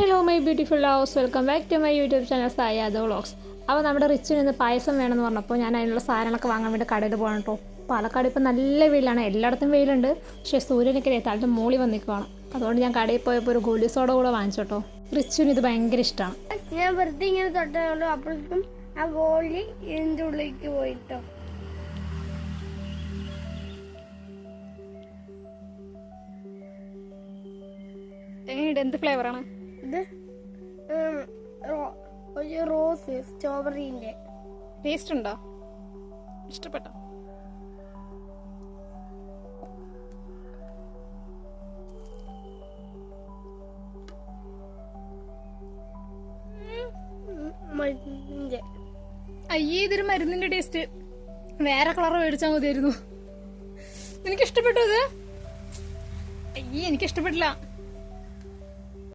Hello my beautiful house welcome back to my YouTube channel Sayada vlogs അപ്പോൾ നമ്മുടെ റിച്ചിന് ഇന്ന് പായസം വേണമെന്ന് പറഞ്ഞപ്പോൾ ഞാൻ അതിനുള്ള സാധനങ്ങളൊക്കെ വാങ്ങാൻ വേണ്ടി കടയിൽ പോകണം കേട്ടോ. പാലക്കാട് ഇപ്പോൾ നല്ല വെയിലാണ്. എല്ലായിടത്തും വെയിലുണ്ട്. പക്ഷേ സൂര്യനൊക്കെ താഴത്തെ മൂളി വന്നിക്കുവാണ് അതുകൊണ്ട് ഞാൻ കടയിൽ പോയപ്പോൾ ഒരു ഗോലി സോഡ കൂടെ വാങ്ങിച്ചു കേട്ടോ. റിച്ചിന് ഇത് ഭയങ്കര ഇഷ്ടമാണ്. ഞാൻ വെറുതെ ഇങ്ങനെ തൊട്ടുള്ളൂ അപ്പോഴേക്കും ആ ഗോളി എന്റെ ഉള്ളിലേക്ക് പോയിട്ടോ എങ്ങനെയുണ്ട്? എന്ത് ഫ്ലേവറാണ് ഇത് ഒരു റോസ് സ്ട്രോബെറിന്റെ ടേസ്റ്റ് ഉണ്ടോ? ഇഷ്ടപ്പെട്ടോ? അയ്യേ ഇതൊരു മരുന്നിന്റെ ടേസ്റ്റ്. വേറെ കളർ മേടിച്ചാൽ മതിയായിരുന്നു. നിനക്ക് ഇഷ്ടപ്പെട്ടു ഇത്? അയ്യേ എനിക്ക് ഇഷ്ടപ്പെട്ടില്ല